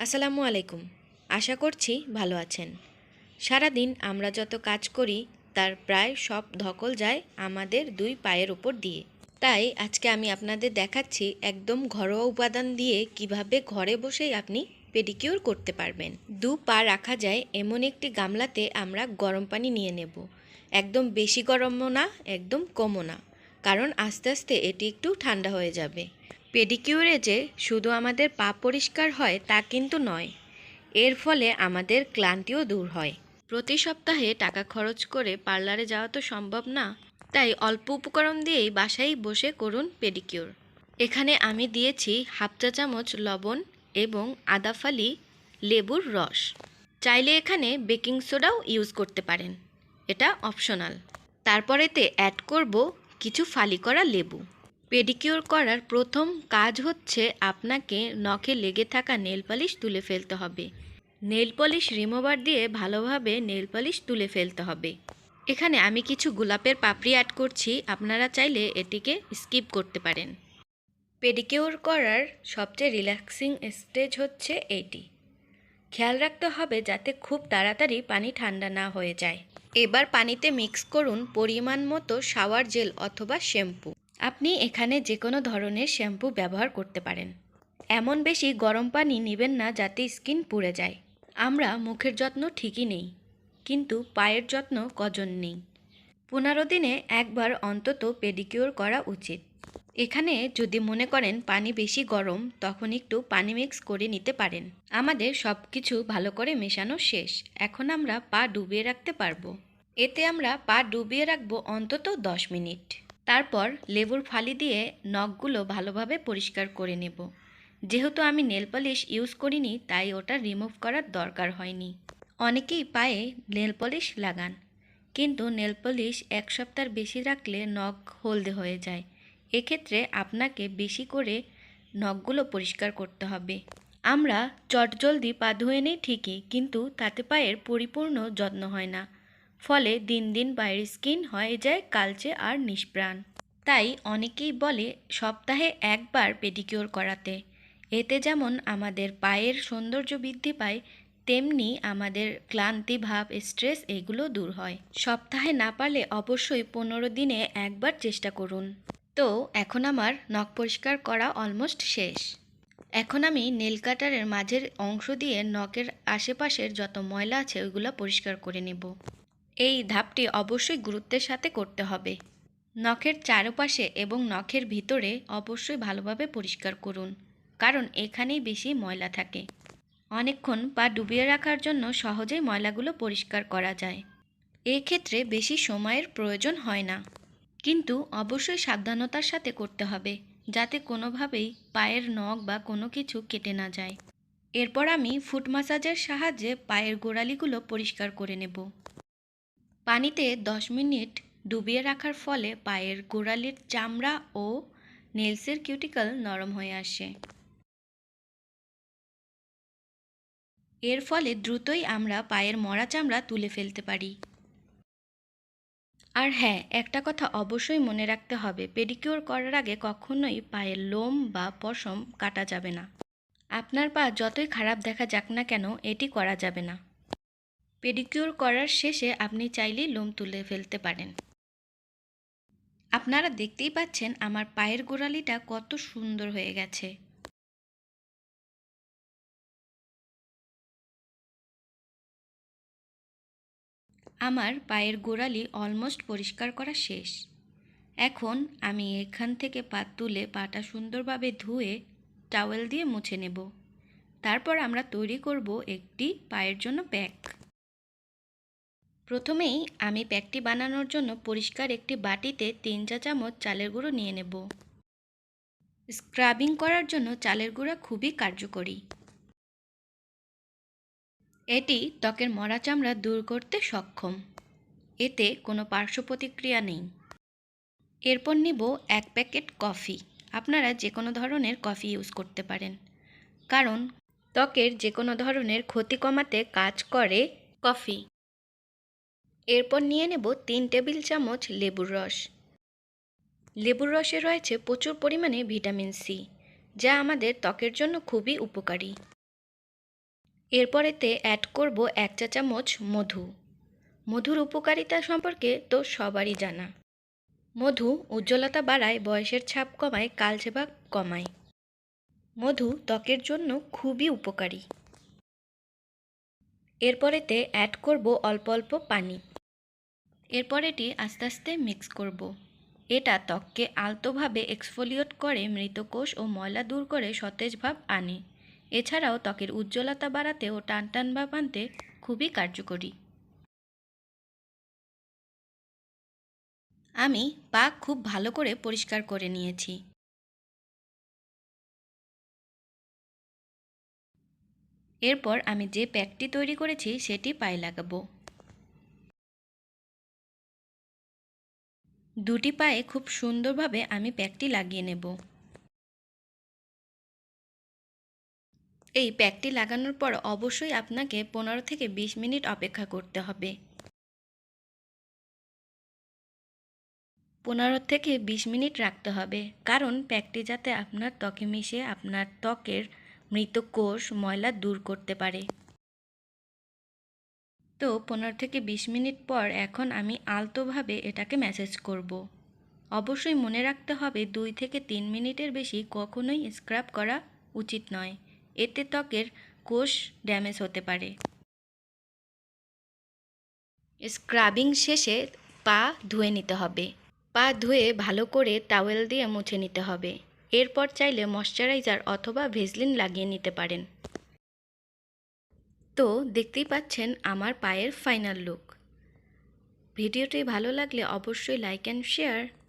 আসসালামু আলাইকুম। আশা করছি ভালো আছেন। সারাদিন আমরা যত কাজ করি, তার প্রায় সব ধকল যায় আমাদের দুই পায়ের ওপর দিয়ে। তাই আজকে আমি আপনাদের দেখাচ্ছি একদম ঘরোয়া উপাদান দিয়ে কীভাবে ঘরে বসেই আপনি পেডিকিউর করতে পারবেন। দু পা রাখা যায় এমন একটি গামলাতে আমরা গরম পানি নিয়ে নেব। একদম বেশি গরমও না, একদম কমও না। কারণ আস্তে আস্তে এটি একটু ঠান্ডা হয়ে যাবে। পেডিকিউরে যে শুধু আমাদের পা পরিষ্কার হয় তা কিন্তু নয়, এর ফলে আমাদের ক্লান্তিও দূর হয়। প্রতি সপ্তাহে টাকা খরচ করে পার্লারে যাওয়া তো সম্ভব না, তাই অল্প উপকরণ দিয়েই বাসায় বসে করুন পেডিকিউর। এখানে আমি দিয়েছি হাফ চা চামচ লবণ এবং আদাফালি লেবুর রস। চাইলে এখানে বেকিং সোডাও ইউজ করতে পারেন, এটা অপশনাল। তারপর এতে অ্যাড করব কিছু ফালি করা লেবু। পেডিকিউর করার প্রথম কাজ হচ্ছে আপনাকে নখে লেগে থাকা নেল পালিশ তুলে ফেলতে হবে। নেল পলিশ রিমুভার দিয়ে ভালোভাবে নেল পালিশ তুলে ফেলতে হবে। এখানে আমি কিছু গোলাপের পাপড়ি অ্যাড করছি, আপনারা চাইলে এটিকে স্কিপ করতে পারেন। পেডিকিউর করার সবচেয়ে রিল্যাক্সিং স্টেজ হচ্ছে এইটি খেয়াল রাখতে হবে যাতে খুব তাড়াতাড়ি পানি ঠান্ডা না হয়ে যায়। এবার পানিতে মিক্স করুন পরিমাণ মতো শাওয়ার জেল অথবা শ্যাম্পু আপনি এখানে যে কোনো ধরনের শ্যাম্পু ব্যবহার করতে পারেন। এমন বেশি গরম পানি নেবেন না যাতে স্কিন পুড়ে যায়। আমরা মুখের যত্ন ঠিকই নেই, কিন্তু পায়ের যত্ন কজন নেই? পনেরো দিনে একবার অন্তত পেডিকিউর করা উচিত। এখানে যদি মনে করেন পানি বেশি গরম, তখন একটু পানি মিক্স করে নিতে পারেন। আমাদের সব কিছু ভালো করে মেশানো শেষ। এখন আমরা পা ডুবিয়ে রাখতে পারব। এতে আমরা পা ডুবিয়ে রাখব অন্তত দশ মিনিট। তারপর লেবুর ফালি দিয়ে নখগুলো ভালোভাবে পরিষ্কার করে নেব। যেহেতু আমি নেল পলিশ ইউজ করিনি, তাই ওটা রিমুভ করার দরকার হয়নি। অনেকেই পায়ে নেল পলিশ লাগান, কিন্তু নেল পলিশ এক সপ্তাহ বেশি রাখলে নখ হলদে হয়ে যায়। এক্ষেত্রে আপনাকে বেশি করে নখগুলো পরিষ্কার করতে হবে। আমরা চটজলদি পা ধুয়ে নিই ঠিকই, কিন্তু তাতে পায়ের পরিপূর্ণ যত্ন হয় না। ফলে দিন দিন পায়ের স্কিন হয়ে যায় কালচে আর নিষ্প্রাণ। তাই অনেকেই বলে সপ্তাহে একবার পেডিকিউর করাতে। এতে যেমন আমাদের পায়ের সৌন্দর্য বৃদ্ধি পায়, তেমনি আমাদের ক্লান্তি ভাব, স্ট্রেস এগুলো দূর হয়। সপ্তাহে না পারলে অবশ্যই পনেরো দিনে একবার চেষ্টা করুন। তো এখন আমার নখ পরিষ্কার করা অলমোস্ট শেষ। এখন আমি নেল কাটারের মাঝের অংশ দিয়ে নখের আশেপাশের যত ময়লা আছে ওইগুলো পরিষ্কার করে নেব। এই ধাপটি অবশ্যই গুরুত্বের সাথে করতে হবে। নখের চারপাশে এবং নখের ভিতরে অবশ্যই ভালোভাবে পরিষ্কার করুন, কারণ এখানেই বেশি ময়লা থাকে। অনেকক্ষণ পা ডুবিয়ে রাখার জন্য সহজেই ময়লাগুলো পরিষ্কার করা যায়। এক্ষেত্রে বেশি সময়ের প্রয়োজন হয় না। কিন্তু অবশ্যই সাবধানতার সাথে করতে হবে, যাতে কোনোভাবেই পায়ের নখ বা কোনো কিছু কেটে না যায়। এরপর আমি ফুট মাসাজের সাহায্যে পায়ের গোড়ালিগুলো পরিষ্কার করে নেব। পানিতে দশ মিনিট ডুবিয়ে রাখার ফলে পায়ের গোড়ালির চামড়া ও নেলসের কিউটিকল নরম হয়ে আসে। এর ফলে দ্রুতই আমরা পায়ের মরা চামড়া তুলে ফেলতে পারি। আর হ্যাঁ একটা কথা অবশ্যই মনে রাখতে হবে পেডিকিউর করার আগে কখনোই পায়ের লোম বা পশম কাটা যাবে না। আপনার পা যতই খারাপ দেখা যাক না কেন, এটি করা যাবে না। পেডিকিউর করার শেষে আপনি চাইলেই লোম তুলে ফেলতে পারেন। আপনারা দেখতেই পাচ্ছেন আমার পায়ের গোড়ালিটা কত সুন্দর হয়ে গেছে। আমার পায়ের গোড়ালি অলমোস্ট পরিষ্কার করা শেষ। এখন আমি এখান থেকে পা তুলে পাটা সুন্দরভাবে ধুয়ে টাওয়েল দিয়ে মুছে নেব। তারপর আমরা তৈরি করব একটি পায়ের জন্য প্যাক প্রথমেই আমি প্যাকটি বানানোর জন্য পরিষ্কার একটি বাটিতে তিন চা চামচ চালের গুঁড়ো নিয়ে নেব। স্ক্রাবিং করার জন্য চালের গুঁড়া খুবই কার্যকরী। এটি ত্বকের মরা চামড়া দূর করতে সক্ষম। এতে কোনো পার্শ্ব প্রতিক্রিয়া নেই। এরপর নিব এক প্যাকেট কফি। আপনারা যে কোনো ধরনের কফি ইউজ করতে পারেন। কারণ ত্বকের যে কোনো ধরনের ক্ষতি কমাতে কাজ করে কফি। এরপর নিয়ে নেব তিন টেবিল চামচ লেবুর রস। লেবুর রসে রয়েছে প্রচুর পরিমাণে ভিটামিন সি, যা আমাদের ত্বকের জন্য খুবই উপকারী। এরপরেতে অ্যাড করব এক চা চামচ মধু। মধুর উপকারিতা সম্পর্কে তো সবারই জানা। মধু উজ্জ্বলতা বাড়ায়, বয়সের ছাপ কমায় কালচে কমায়। মধু ত্বকের জন্য খুবই উপকারী। এরপরেতে অ্যাড করব অল্প অল্প পানি। এরপর এটি আস্তে আস্তে মিক্স করব। এটা ত্বককে আলতোভাবে এক্সফোলিয়েট করে মৃত কোষ ও ময়লা দূর করে সতেজ ভাব আনে। এছাড়াও ত্বকের উজ্জ্বলতা বাড়াতে ও টান টান ভাব আনতে খুবই কার্যকরী। আমি পা খুব ভালো করে পরিষ্কার করে নিয়েছি। এরপর আমি যে প্যাকটি তৈরি করেছি সেটি পায়ে লাগাবো। দুটি পায়ে খুব সুন্দরভাবে আমি প্যাকটি লাগিয়ে নেব। এই প্যাকটি লাগানোর পর অবশ্যই আপনাকে পনেরো থেকে বিশ মিনিট অপেক্ষা করতে হবে। পনেরো থেকে বিশ মিনিট রাখতে হবে, কারণ প্যাকটি যাতে আপনার ত্বকে মিশে আপনার ত্বকের মৃত কোষ, ময়লা দূর করতে পারে। তো পনেরো থেকে বিশ মিনিট পর এখন আমি আলতোভাবে এটাকে ম্যাসেজ করব। অবশ্যই মনে রাখতে হবে দুই থেকে তিন মিনিটের বেশি কখনোই স্ক্রাব করা উচিত নয়। এতে ত্বকের কোষ ড্যামেজ হতে পারে। স্ক্রাবিং শেষে পা ধুয়ে নিতে হবে। পা ধুয়ে ভালো করে টাওয়েল দিয়ে মুছে নিতে হবে। এরপর চাইলে ময়শ্চারাইজার অথবা ভেজলিন লাগিয়ে নিতে পারেন। তো দেখতেই পাচ্ছেন আমার পায়ের ফাইনাল লুক ভিডিওটি ভালো লাগলে অবশ্যই লাইক অ্যান্ড শেয়ার